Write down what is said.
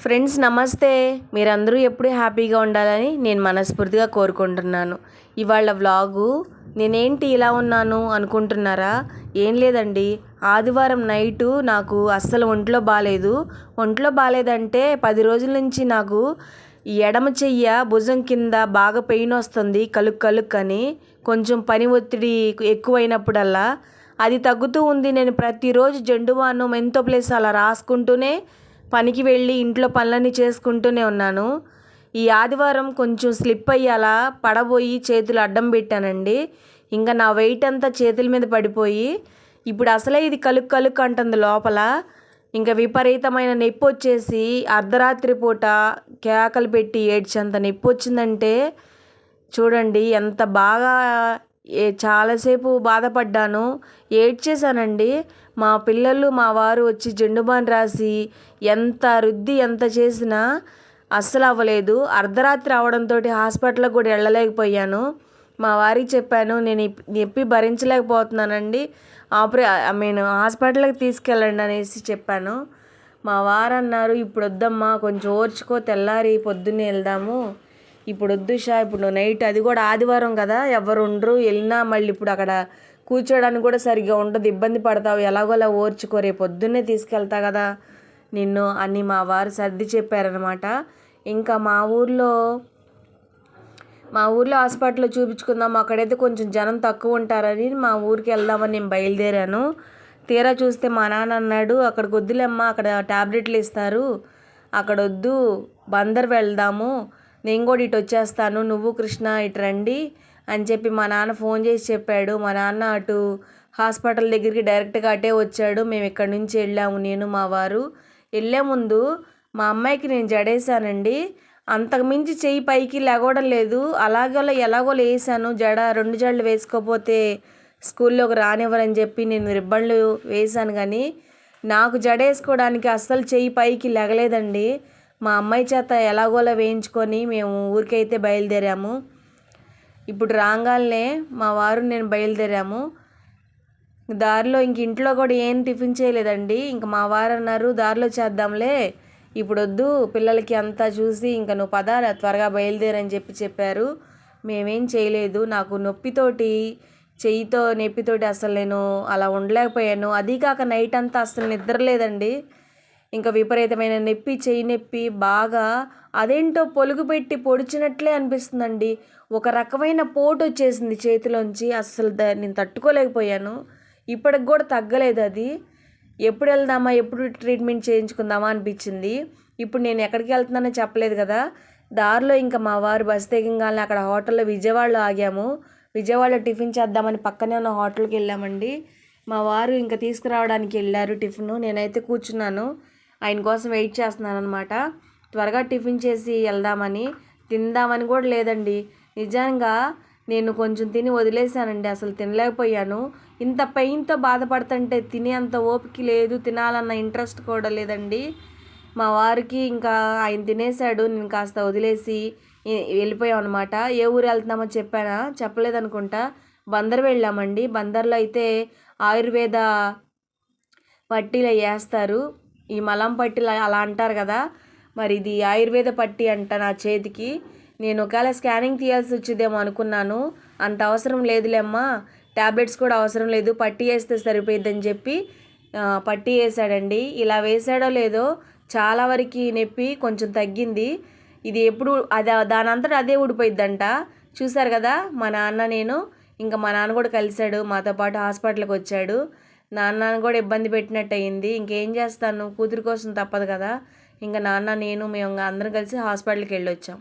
Friends నమస్తే. మీరందరూ ఎప్పుడూ హ్యాపీగా ఉండాలని నేను మనస్ఫూర్తిగా కోరుకుంటున్నాను. ఇవాళ వ్లాగు నేనేంటి ఇలా ఉన్నాను అనుకుంటున్నారా? ఏం లేదండి. ఆదివారం నైటు నాకు అస్సలు ఒంట్లో బాగాలేదు ఒంట్లో బాగాలేదంటే పది రోజుల నుంచి నాకు ఎడమ చెయ్య భుజం కింద బాగా పెయిన్ వస్తుంది కలుక్ కలుక్ అని. కొంచెం పని ఒత్తిడి ఎక్కువైనప్పుడల్లా అది తగ్గుతూ ఉంది. నేను ప్రతిరోజు జెండువాను మెంతో ప్లేస్ అలా రాసుకుంటూనే పనికి వెళ్ళి ఇంట్లో పనులన్నీ చేసుకుంటూనే ఉన్నాను. ఈ ఆదివారం కొంచెం స్లిప్ అయ్యి అలా పడబోయి చేతులు అడ్డం పెట్టానండి. ఇంకా నా వెయిట్ అంతా చేతుల మీద పడిపోయి ఇప్పుడు అసలే ఇది కలుక్ కలుక్ అంటుంది లోపల. ఇంకా విపరీతమైన నొప్పి వచ్చేసి అర్ధరాత్రి పూట కేకలు పెట్టి ఏడ్చేంత నొప్పి వచ్చిందంటే చూడండి ఎంత బాగా ఏ చాలాసేపు బాధపడ్డాను. ఏడ్చేశానండి. మా పిల్లలు మా వారు వచ్చి జెండుబాన్ రాసి ఎంత రుద్ది ఎంత చేసినా అస్సలు అవ్వలేదు. అర్ధరాత్రి అవడంతో హాస్పిటల్కి కూడా వెళ్ళలేకపోయాను. మా వారికి చెప్పాను నేను ఇప్- నొప్పి భరించలేకపోతున్నానండి. ఆపరే ఐ మీన్ హాస్పిటల్కి తీసుకెళ్ళండి అనేసి చెప్పాను. మా వారు అన్నారు ఇప్పుడు వద్దమ్మా కొంచెం ఓర్చుకో తెల్లారి పొద్దున్నే వెళ్దాము. ఇప్పుడు వద్దు షా ఇప్పుడు నైట్ అది కూడా ఆదివారం కదా ఎవరు ఉండరు వెళ్ళినా మళ్ళీ ఇప్పుడు అక్కడ కూర్చోడానికి కూడా సరిగ్గా ఉండదు ఇబ్బంది పడతావు ఎలాగోలా ఓర్చుకో రేపు పొద్దున్నే తీసుకెళ్తా కదా. నిన్ను అని మా వారు సర్ది చెప్పారనమాట ఇంకా మా ఊర్లో మా ఊర్లో హాస్పిటల్లో చూపించుకుందాం అక్కడైతే కొంచెం జనం తక్కువ ఉంటారని మా ఊరికి వెళ్దామని నేను బయలుదేరాను. తీరా చూస్తే మా నాన్న అన్నాడు అక్కడికి వద్దులేమ్మా అక్కడ టాబ్లెట్లు ఇస్తారు అక్కడ వద్దు బందర్ వెళ్దాము నేను కూడా ఇటు వచ్చేస్తాను. నువ్వు కృష్ణ ఇటు రండి అని చెప్పి మా నాన్న ఫోన్ చేసి చెప్పాడు. మా నాన్న అటు హాస్పిటల్ దగ్గరికి డైరెక్ట్గా అటే వచ్చాడు. మేము ఇక్కడ నుంచి వెళ్ళాము. నేను మా వారు వెళ్ళే ముందు మా అమ్మాయికి నేను జడేశానండి. అంతకు మించి చెయ్యి పైకి లేగవడం లేదు. అలాగోలా ఎలాగో వేసాను జడ రెండు జడలు వేసుకోపోతే స్కూల్లోకి రానివ్వరని చెప్పి నేను రిబ్బన్లు వేసాను కానీ నాకు జడ వేసుకోవడానికి అస్సలు చెయ్యి పైకి లెగలేదండి. మా అమ్మాయి చేత ఎలాగోలా వేయించుకొని మేము ఊరికైతే బయలుదేరాము. ఇప్పుడు రాగానే మా వారు నేను బయలుదేరాము. దారిలో ఇంక ఇంట్లో కూడా ఏం టిఫిన్ చేయలేదండి. ఇంక మా వారు అన్నారు దారిలో చేద్దాంలే. ఇప్పుడు వద్దు పిల్లలకి అంతా చూసి ఇంకా నువ్వు పద త్వరగా బయలుదేరని చెప్పి చెప్పారు. మేమేం చేయలేదు. నాకు నొప్పితోటి చెయ్యితో నొప్పితోటి అసలు నేను అలా ఉండలేకపోయాను. అది కాక నైట్ అంతా అసలు నిద్రలేదండి ఇంకా విపరీతమైన నొప్పి చెయ్యి నొప్పి బాగా అదేంటో పొలుగు పెట్టి పొడిచినట్లే అనిపిస్తుందండి. ఒక రకమైన పోటు వచ్చేసింది చేతిలోంచి. అస్సలు నేను తట్టుకోలేకపోయాను. ఇప్పటికి కూడా తగ్గలేదు అది. ఎప్పుడు వెళ్దామా ఎప్పుడు ట్రీట్మెంట్ చేయించుకుందామా అనిపించింది. ఇప్పుడు నేను ఎక్కడికి వెళ్తున్నానో చెప్పలేదు కదా. దారిలో ఇంకా మా వారు బస్ దిగంగానే అక్కడ హోటల్లో విజయవాడలో ఆగాము. విజయవాడలో టిఫిన్ చేద్దామని పక్కనే ఉన్న హోటల్కి వెళ్ళామండి. మా వారు ఇంకా తీసుకురావడానికి వెళ్ళారు టిఫిన్. నేనైతే కూర్చున్నాను. ఆయన కోసం వెయిట్ చేస్తున్నాను అనమాట త్వరగా టిఫిన్ చేసి వెళ్దామని. తిందామని కూడా లేదండి. నిజంగా నేను కొంచెం తిని వదిలేశానండి అసలు తినలేకపోయాను. ఇంత పెయిన్తో బాధపడుతుంటే తినే అంత ఓపిక లేదు తినాలన్న ఇంట్రెస్ట్ కూడా లేదండి. మా వారికి ఇంకా ఆయన తినేశాడు నేను కాస్త వదిలేసి వెళ్ళిపోయాం అనమాట ఏ ఊరు వెళ్తున్నామో చెప్పానా? చెప్పలేదనుకుంటా. బందర్ వెళ్ళామండి. బందర్లో అయితే ఆయుర్వేద పట్టీలు వేస్తారు. ఈ మలం పట్టీలు అలా అంటారు కదా. మరి ఇది ఆయుర్వేద పట్టి అంట నా చేతికి. నేను ఒకవేళ స్కానింగ్ తీయాల్సి వచ్చిందేమో అనుకున్నాను. అంత అవసరం లేదులేమ్మా ట్యాబ్లెట్స్ కూడా అవసరం లేదు. పట్టీ వేస్తే సరిపోయిద్దని చెప్పి పట్టి పట్టీ వేసాడండి ఇలా వేసాడో లేదో చాలా వరకు నొప్పి కొంచెం తగ్గింది. ఇది ఎప్పుడు అది దానంతటా అదే ఊడిపోయిద్దంట. చూసారు కదా మా నాన్న నేను. ఇంకా మా నాన్న కూడా కలిశాడు. మాతో పాటు హాస్పిటల్కి వచ్చాడు. నాన్న కూడా ఇబ్బంది పెట్టినట్టు అయింది ఇంకేం చేస్తాను? కూతురు కోసం తప్పదు కదా. ఇంకా నాన్న నేను మేము అందరం కలిసి హాస్పిటల్కి వెళ్ళొచ్చాం.